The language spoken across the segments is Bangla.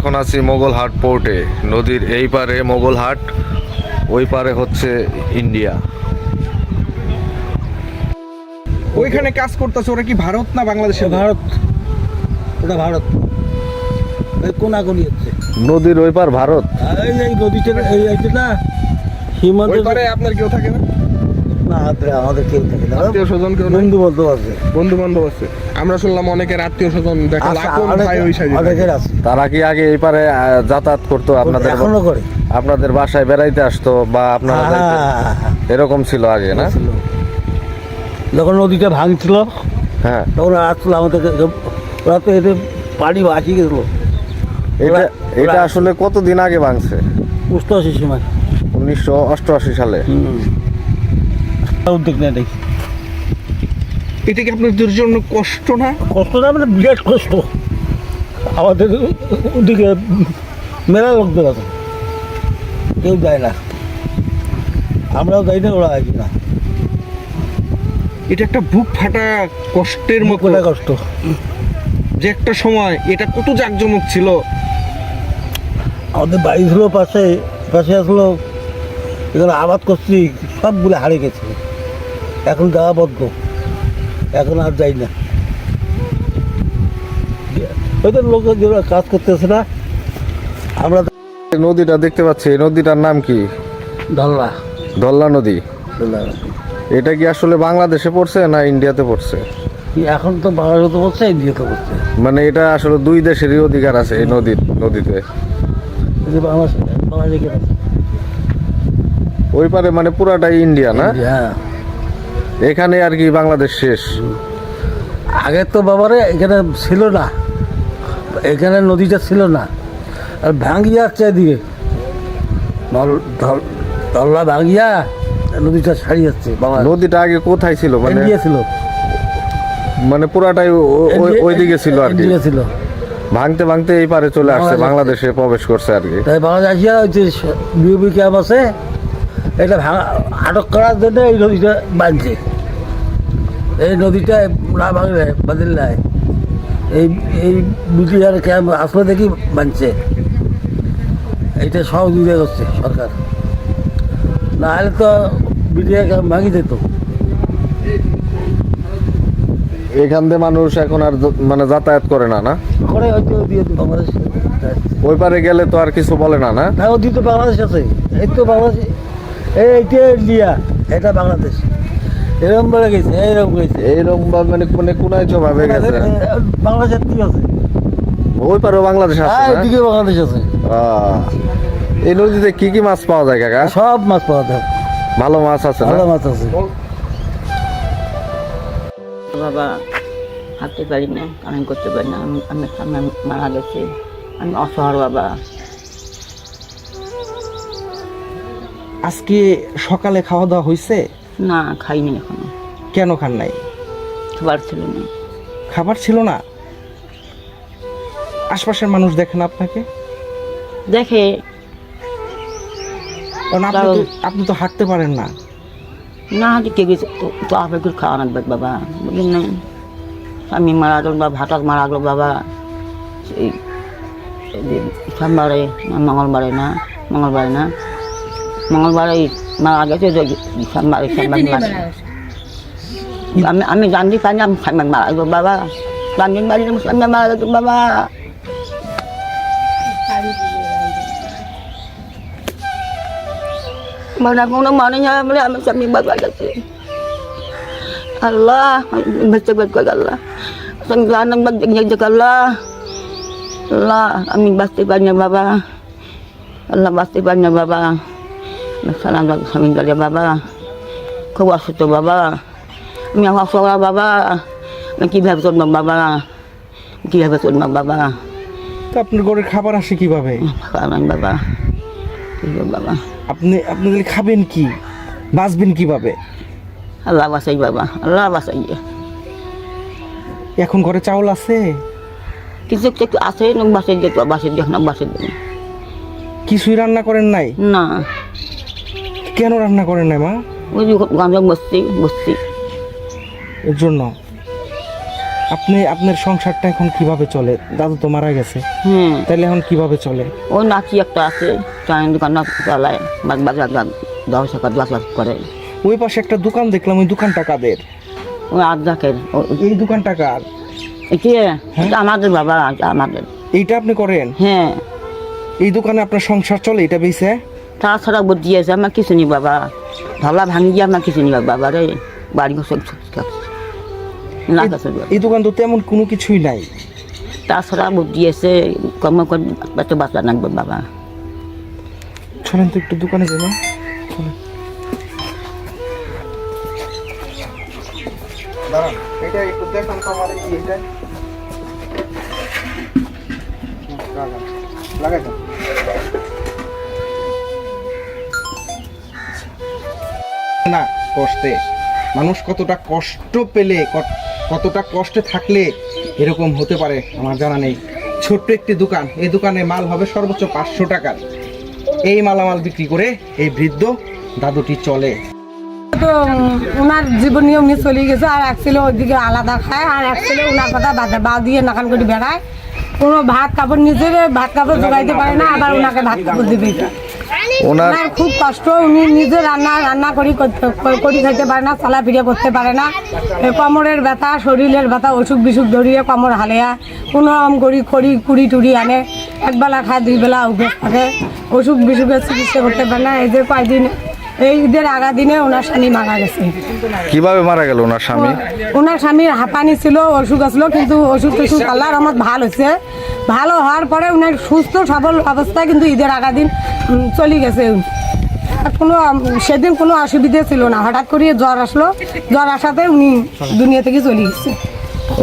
এখন আছি মোগলহাট পোর্টে। নদীর এই পারে মোগলহাট ওই পারে হচ্ছে ইন্ডিয়া। ওইখানে কাজ করতেছে ওরা কি ভারত না বাংলাদেশের ভারত। ওটা ভারত। হচ্ছে নদীর ওই পার ভারত। এই নদীতে এই আছে না পারে আপনার কেউ থাকে না? না হাতে আমাদের কেউ থাকে না। আত্মীয় স্বজন কেউ বন্ধু বন্ধু আছে। বন্ধু বান্ধব আছে। আমরা শুনলাম অনেকের আত্মীয় স্বজন দেখা আছে, আপন ভাই ওই সাইডে অনেকের আছে। তারা কি আগে এই পারে যাতায়াত করতো আপনাদের এখনও করে। আপনাদের বাসায় বেড়াইতে আসতো বা আপনারা হ্যাঁ, এরকম ছিল আগে না? যখন নদীটা ভাঙছিল হ্যাঁ। তখন আসছিল আমাদেরকে ওরা তো এতে পানি ভাসি গেছিল। এটা এটা আসলে কতদিন আগে ভাঙছে? অষ্টআশি সময় উনিশশো অষ্টআশি সালে। হুম। উদ্যোগ নেয় দেখি। এটা কি আপনাদের জন্য কষ্ট না? কষ্ট না মানে বিরাট কষ্ট। আমাদের ওদিকে মেলা লোকদের আছে। কেউ যায় না। আমরাও যাই না ওরা আসি না। এটা একটা বুক ফাটা কষ্টের মতো। কষ্ট। যে একটা সময় এটা কত জাঁকজমক ছিল। আমাদের বাড়ি ছিল পাশে পাশে আসলো। এখানে আবাদ করছি সবগুলো হারিয়ে গেছে। এখন যাওয়া বদ্ধ এখন আর যাই না। ওদের লোক কাজ করতেছে না আমরা নদীটা দেখতে পাচ্ছি এই নদীটার নাম কি? ধরলা ধল্লা নদী। এটা কি আসলে বাংলাদেশে পড়ছে না ইন্ডিয়াতে পড়ছে? এখন তো বাংলাদেশে পড়ছে ইন্ডিয়াতে বলছে মানে এটা আসলে দুই দেশেরই অধিকার আছে এই নদীর নদীতে। ওই পারে মানে পুরাটাই ইন্ডিয়া না? হ্যাঁ। এখানে আর কি বাংলাদেশ শেষ। আগে তো বাবারে এখানে ছিল না। এখানে নদীটা ছিল না। আর ভাঙ্গিয়া এদিকে। ধল্লা ভাঙ্গিয়া নদীটা ছাড়ি যাচ্ছে নদীটা আগে কোথায় ছিল? মানে ইন্ডিয়া ছিল। মানে পুরাটাই ওই দিকে ছিল আর কি। ছিল। ভাঙতে ভাঙতে এই পারে চলে আসছে বাংলাদেশে। বাংলাদেশে প্রবেশ করছে আর কি। তাই বাংলাদেশ আসিয়া ওই যে বিউবি ক্যাম্প আছে এটা ভাঙা আটক করার জন্য এই নদীটা বাঁধছে। এই নদীটা না ভাঙলে বাঁধিল নাই। এই এই ব্রিটিশার ক্যাম্প আসলে দেখি বাঁধছে। এইটা সহযোগিতা করছে সরকার। না হলে তো ব্রিটিশার ক্যাম্প ভাঙি যেত এখান দিয়ে মানুষ এখন আর মানে যাতায়াত করে না না? করে হয়তো বাংলাদেশ। ওই পারে গেলে তো আর কিছু বলে না না? ওদিকে তো বাংলাদেশ আছে। এই তো বাংলাদেশ এইটা ইন্ডিয়া? এটা বাংলাদেশ। এরকম বলে গেছে এইরকম গেছে এইরকম ভাবে মানে মানে কোনায় গেছে? বাংলাদেশের ঠিক আছে। ওই পারে বাংলাদেশ আছে হ্যাঁ এদিকে বাংলাদেশ আছে। আহ, এই নদীতে কি কি মাছ পাওয়া যায় কাকা? সব মাছ পাওয়া যায়। ভালো মাছ আছে ভালো মাছ আছে। বাবা হাঁটতে পারি না কামাই করতে পারি না। আমি আমি মারা গেছে। আমি অসহায় বাবা। আজকে সকালে খাওয়া দাওয়া হয়েছে না খাইনি এখনও। কেন খান নাই? খাবার ছিল না। খাবার ছিল না? আশপাশের মানুষ দেখেন আপনাকে? দেখে। কারণ আপনি তো আপনি তো হাঁটতে পারেন না। না হাঁটি কে তো আপনাকে খাওয়া লাগবে বাবা বুঝলেন না? স্বামী মারা গেল বা হঠাৎ মারা গেল বাবা। সেই এই সোমবারে না মঙ্গলবারে না মঙ্গলবারে না। মঙ্গলবারে মারা গেছে যে সোমবারে সোমবার মারা গেছে। আমি আমি জানতে পারি আমি সোমবার মারা গেল বাবা জানতে পারি না সোমবার মারা গেছে বাবা mana কোনো মানে না বলে আমি স্বামী বাবা গেছে আল্লাহ বাচ্চা বাচ্চা আল্লাহ সংগ্রাম বাচ্চা আল্লাহ আল্লাহ আমি বাঁচতে পারি না বাবা আল্লাহ বাঁচতে পারি না বাবা সালাম স্বামী গেলে বাবা খুব অসুস্থ বাবা আমি অসহায় বাবা আমি কীভাবে চলবো বাবা কীভাবে চলবো বাবা তো আপনার ঘরের খাবার আসে কীভাবে? বাবা। বাবা? আপনি আপনি খাবেন কি? বাঁচবেন কীভাবে? আল্লাহ বাসাই বাবা। আল্লাহ বাসাই এখন ঘরে চাউল আছে? কিছু একটু আছে না বাসে যেত বাসে দেখ না বাসে দেখ কিছুই রান্না করেন নাই? না। কেন রান্না করেন নাই মা? ওই গাঁজা বসছি বসছি। এর জন্য। আপনি আপনার সংসারটা এখন কীভাবে চলে? দাদু তো মারা গেছে। হুম। তাহলে এখন কীভাবে চলে? ওই নাকি একটা আছে চায়ের দোকান না চালায় বাজ বাজ বাজ দশ টাকা দশ বাজ করে। ওই পাশে একটা দোকান দেখলাম ওই দোকানটা কাদের? ওই আর্জাকের এই দোকানটা কার? কি? এটা আমাদের বাবা আমাদের। এইটা আপনি করেন? হ্যাঁ। এই দোকানে আপনার সংসার চলে এটা বেছে তাছাড়া বুদ্ধি আছে আমার কিছু নি বাবা। ধলা ভাঙি আমার কিছু নি বাবা রে বাড়ি সব না এই দোকান তো তেমন কোনো কিছুই নাই। তাছাড়া বুদ্ধি আছে কর্ম করে বাচ্চা নাকবে বাবা। চলেন তো একটু দোকানে যাবেন এটা একটু দেখান তো আমার এটা। লাগাই না কষ্টে। মানুষ কতটা কষ্ট পেলে, কত- কতটা কষ্টে থাকলে এরকম হতে পারে আমার জানা নেই। ছোট্ট একটি দোকান, এই দোকানে মাল হবে সর্বোচ্চ পাঁচশো টাকার। এই মালামাল বিক্রি করে এই বৃদ্ধ দাদুটি চলে। তো ওনার জীবন নিয়ে চলে গেছে, আর এক ছেলে ওইদিকে আলাদা খায়, আর এক ছেলে ওনার কথা বাদে বা দিয়ে নাকান করে বেড়ায়। কোনো ভাত কাপড় নিজের ভাত কাপড় জোগাইতে পারে না, আবার ওনাকে ভাত কাপড় দিবে। ওনার খুব কষ্ট, উনি নিজে রান্না রান্না করি করি খাইতে পারে না চলাফিরে করতে পারে না। কোমরের ব্যথা, শরীরের ব্যথা, অসুখ বিসুখ ধরিয়ে কোমর হালেয়া। কোনো রকম করি, খড়ি, কুড়ি টুড়ি আনে, একবেলা খায় দুই বেলা উপোস থাকে। অসুখ বিসুখের চিকিৎসা করতে পারে না। এই যে কয়দিন এই ঈদের আগা দিনে ওনার স্বামী মারা গেছে। কীভাবে মারা গেল ওনার স্বামী? ওনার স্বামীর হাঁপানি ছিল অসুখ আসলো কিন্তু অসুখ টসুখ আল্লাহ রহমত ভালো হয়েছে ভালো হওয়ার পরে উনার সুস্থ সবল অবস্থায় কিন্তু ঈদের আগা দিন চলে গেছে। আর কোনো সেদিন কোনো অসুবিধে ছিল না। হঠাৎ করে জ্বর আসলো। জ্বর আসাতে উনি দুনিয়া থেকে চলে গেছে।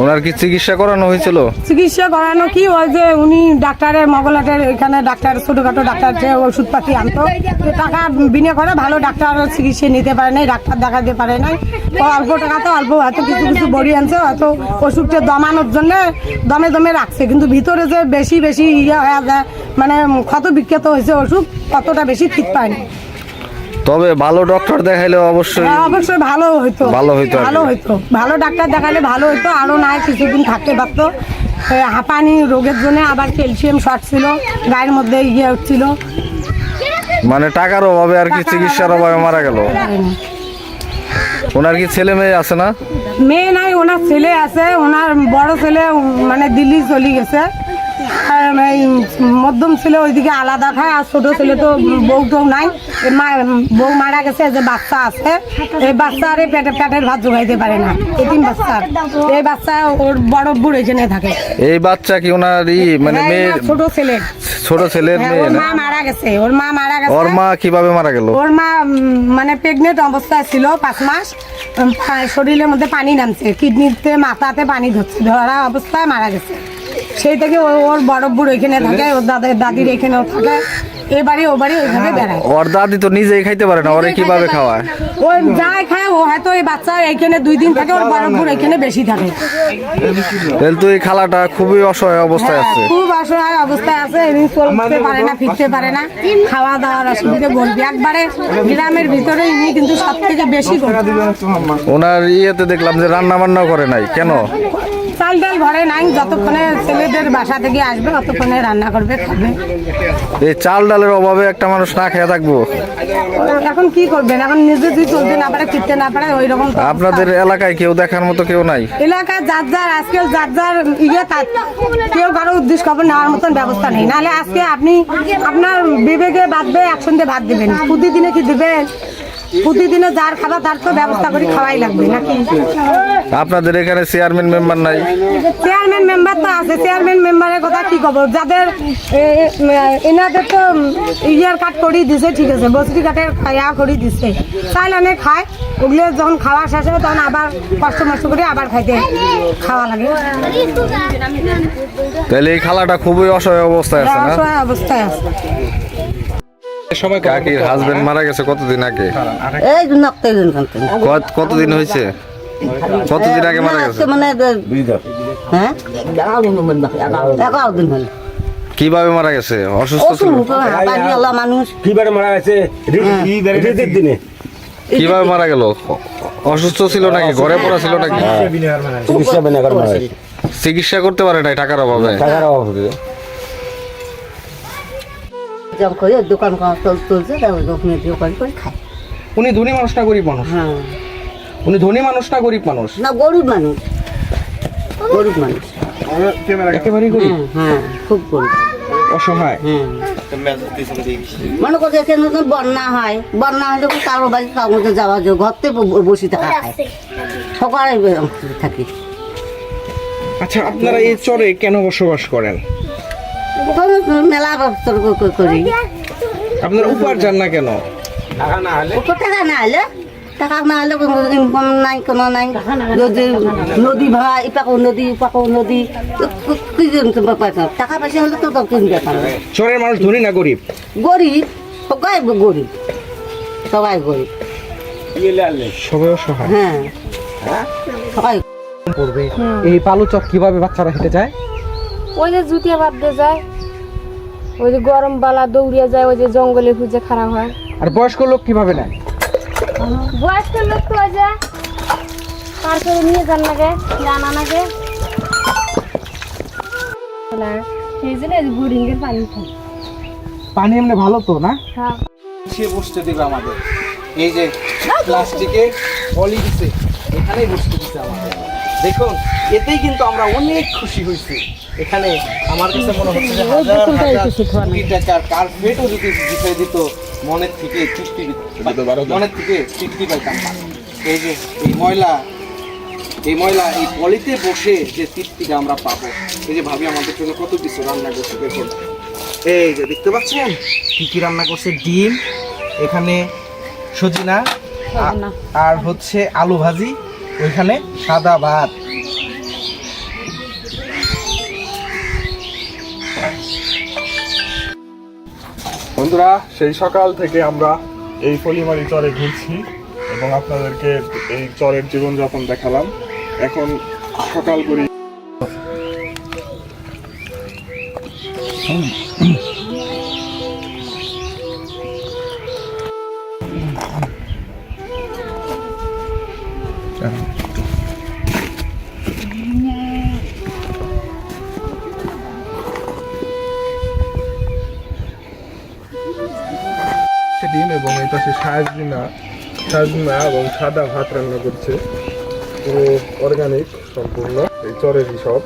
ওনার কি চিকিৎসা করানো হয়েছিল? চিকিৎসা করানো কি ওই যে উনি ডাক্তারের মগলাটের এখানে ডাক্তার, ছোটখাটো ডাক্তার যে ওষুধ পাতি আনতো টাকা বিনা করে ভালো ডাক্তার চিকিৎসা নিতে পারে নাই, ডাক্তার দেখাতে পারে নাই। তো অল্প টাকাতে অল্প, হয়তো কিছু কিছু বড়ি আনছে, হয়তো ওষুধটা দমানোর জন্য দমে দমে রাখছে। কিন্তু ভিতরে যে বেশি বেশি ইয়ে হয়ে যায় মানে ক্ষত বিক্ষত হয়েছে ওষুধ, ততটা বেশি ঠিক পায়নি তবে ভালো ডক্টর দেখাইলে অবশ্যই হ্যাঁ, অবশ্যই ভালো হইতো। ভালো হইতো ভালো হইতো। ভালো ডাক্তার দেখালে ভালো হইতো। আরও নাই কিছুদিন থাকতে পারতো। হাঁপানি রোগের জন্য আবার ক্যালসিয়াম শর্ট ছিল গায়ের মধ্যে ইয়ে হচ্ছিল। মানে টাকার অভাবে আর কি চিকিৎসার অভাবে মারা গেল? ওনার কি ছেলে মেয়ে আছে না? মেয়ে নাই ওনার ছেলে আছে ওনার বড় ছেলে মানে দিল্লি চলে গেছে। এই মধ্যম ছেলে ওইদিকে আলাদা খায় আর ছোট ছেলে তো বউ টৌ নাই। মা- বউ মারা গেছে যে বাচ্চা আছে। এই বাচ্চা আরে পেটে পেটের ভাত জোগাইতে পারে না। এতিম বাচ্চা। এই বাচ্চা ওর বড় বুড়ো এখানে থাকে। এই বাচ্চা কি ওনার মানে হ্যাঁ, মেয়ের? ছোট ছেলে। ছোট ছেলের হ্যাঁ, মেয়ে মা মারা গেছে ওর মা মারা গেছে। ওর মা কীভাবে মারা গেল? ওর মা মানে প্রেগনেন্ট অবস্থায় ছিল পাঁচ মাস। শরীরের মধ্যে পানি নামছে কিডনিতে মাথাতে পানি ধরছে ধরা অবস্থায় মারা গেছে। সেই থেকে ও- ওর বড় বুড়ো এখানে থাকে ওর দাদার দাদির এখানেও থাকে। এ বাড়ি ও বাড়ি ওইভাবে বেড়ায়। ওর দাদি তো নিজেই খাইতে পারে না ওরে কীভাবে খাওয়ায়? ও যাই খায় ও হয়তো এই বাচ্চা এখানে দুই দিন থাকে ওর বড় বুড়ো এখানে বেশি থাকে। তাহলে তো এই খালাটা খুবই অসহায় অবস্থায় হ্যাঁ, আছে। খুব অসহায় অবস্থায় আছে এমনি চলতে পারে না ফিরতে পারে না। খাওয়া দাওয়ার অসুবিধে বলবি। একবারে গ্রামের ভিতরে ইনি কিন্তু সব থেকে বেশি করে ওনার ইয়েতে দেখলাম যে রান্না বান্নাও করে নাই কেন? চাল ডাল ঘরে নাই যতক্ষণে ছেলেদের বাসা থেকে আসবে ততক্ষণে রান্না করবে খাবে। এই চাল ডালের অভাবে একটা মানুষ না খেয়ে থাকব। এখন কি করবেন? এখন নিজে যদি চলতে না পারে ফিরতে না পারে ওই রকম আপনাদের এলাকায় কেউ দেখার মতো কেউ নাই? এলাকায় যার যার আজকে যার যার ইয়ে তার কেউ কারও উদ্দেশ্য খবর নেওয়ার মতন ব্যবস্থা নেই। নাহলে আজকে আপনি আপনার বিবেকে বাঁধবে একসঙ্গে ভাত দিবেন। প্রতিদিনে কি দিবেন? প্রতিদিনে যার খাবার তার তো ব্যবস্থা করে খাওয়াই লাগবে নাকি? আপনাদের এখানে চেয়ারম্যান মেম্বার নাই। চেয়ারম্যান মেম্বার তো আছে চেয়ারম্যান মেম্বারের কথা কি খবর যাদের এনাদের তো ইয়ার কাট করেই দিছে ঠিক আছে বসরি কাটের ইয়া করে দিছে। চাইল আনে খায় ওগুলো যখন খাওয়া শেষ হয় তখন আবার কষ্ট মষ্ট করে আবার খাইতে খাওয়া লাগে। তাহলে এই খালাটা খুবই অসহায় অবস্থায় আছে না? অসহায় অবস্থায় আছে। সময় কাকির হাজবেন্ড মারা গেছে কতদিন আগে? এই কতদিন হয়েছে? কতদিন আগে মারা গেছে? মানে হ্যাঁ? এগারো দিন হলো কীভাবে মারা গেছে? অসুস্থ ছিল? মানুষ। কিবারে মারা গেছে? দিনে। কীভাবে মারা গেল? অসুস্থ ছিল নাকি? ঘরে পড়া ছিল নাকি। চিকিৎসা করতে পারে নাই টাকার অভাবে? টাকার অভাব। জব করে দোকান চল- চলছে তারপর দোকানে দোকান করে খায়। উনি ধনী মানুষ না গরিব মানুষ? হ্যাঁ। উনি ধনী মানুষ না গরিব মানুষ? না গরিব মানুষ। গরিব মানুষ। একেবারেই গরিব? হ্যাঁ হ্যাঁ খুব গরিব। অসহায়? হ্যাঁ। মনে করছে এখানে যখন বন্যা হয় বন্যা হলে কারও বাড়ি কারোর মধ্যে যাওয়া যায় ঘরতে বসে থাকা সকালে থাকি। আচ্ছা আপনারা এই চরে কেন বসবাস করেন? মেলা করি। আপনারা উপার্জন না কেন? ওপর টাকা না হলে? টাকা না হলে কোনো ইনকাম নাই কোনো নাই। যদি নদী ইপাকো নদী ইপাকো নদী। কি জানতে টাকা পয়সা হলে তো মানুষ ধনী না গরিব? গরিব সবাই গরিব। সবাই গরিব। সবাই অসহায় হ্যাঁ। সবাই পড়বে এই বালু চক কীভাবে বাচ্চারা হেঁটে যায়? ওই যে জুতিয়া বাঁধতে যায়। ওই যে গরম বালা দৌড়িয়ে যায় ওই যে জঙ্গলে খুঁজে খারাপ হয়। আর বয়স্ক লোক কীভাবে নেয়? বয়স্ক লোক তো ওই যে পার করে নিয়ে যান লাগে জানা লাগে। সেই জন্য এই বোরিংয়ের পানি খাই পানি এমনি ভালো তো না? হ্যাঁ। সে বসতে দেবে আমাদের। এই যে প্লাস্টিকে পলি দিছে এখানেই বসতে দিছে আমাদের। দেখুন এতেই কিন্তু আমরা অনেক খুশি হয়েছি। এখানে আমার কাছে মনে হচ্ছে যে হাজার হাজার কোটি টাকার কার্পেটও যদি দিতে দিত মনের থেকে তৃপ্তি মনের থেকে তৃপ্তি পাইতাম। এই যে এই ময়লা এই ময়লা এই পলিতে বসে যে তৃপ্তিটা আমরা পাবো। এই যে ভাবি আমাদের জন্য কত কিছু রান্না করছে দেখুন। এই যে দেখতে পাচ্ছেন? কি কি রান্না করছে? ডিম এখানে সজিনা। আর হচ্ছে আলু ভাজি ওইখানে সাদা ভাত। বন্ধুরা, সেই সকাল থেকে আমরা এই ফলিমারি চরে ঘুরছি এবং আপনাদেরকে এই চরের জীবনযাপন দেখালাম। এখন সকাল করি। পাশে সাজনা সাজনা এবং সাদা ভাত রান্না করছে। পুরো অর্গানিক সম্পূর্ণ, এই চরেরই সব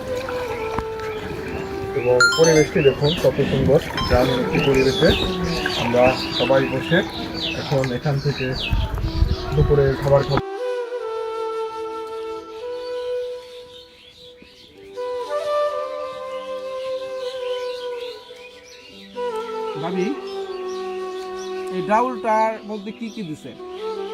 এবং পরিবেশটি দেখুন কত সুন্দর গ্রামীণ একটি পরিবেশে আমরা সবাই বসে এখন এখান থেকে দুপুরে খাবার খাব। ভাবি এই ডাউলটার মধ্যে কি কি দিছে?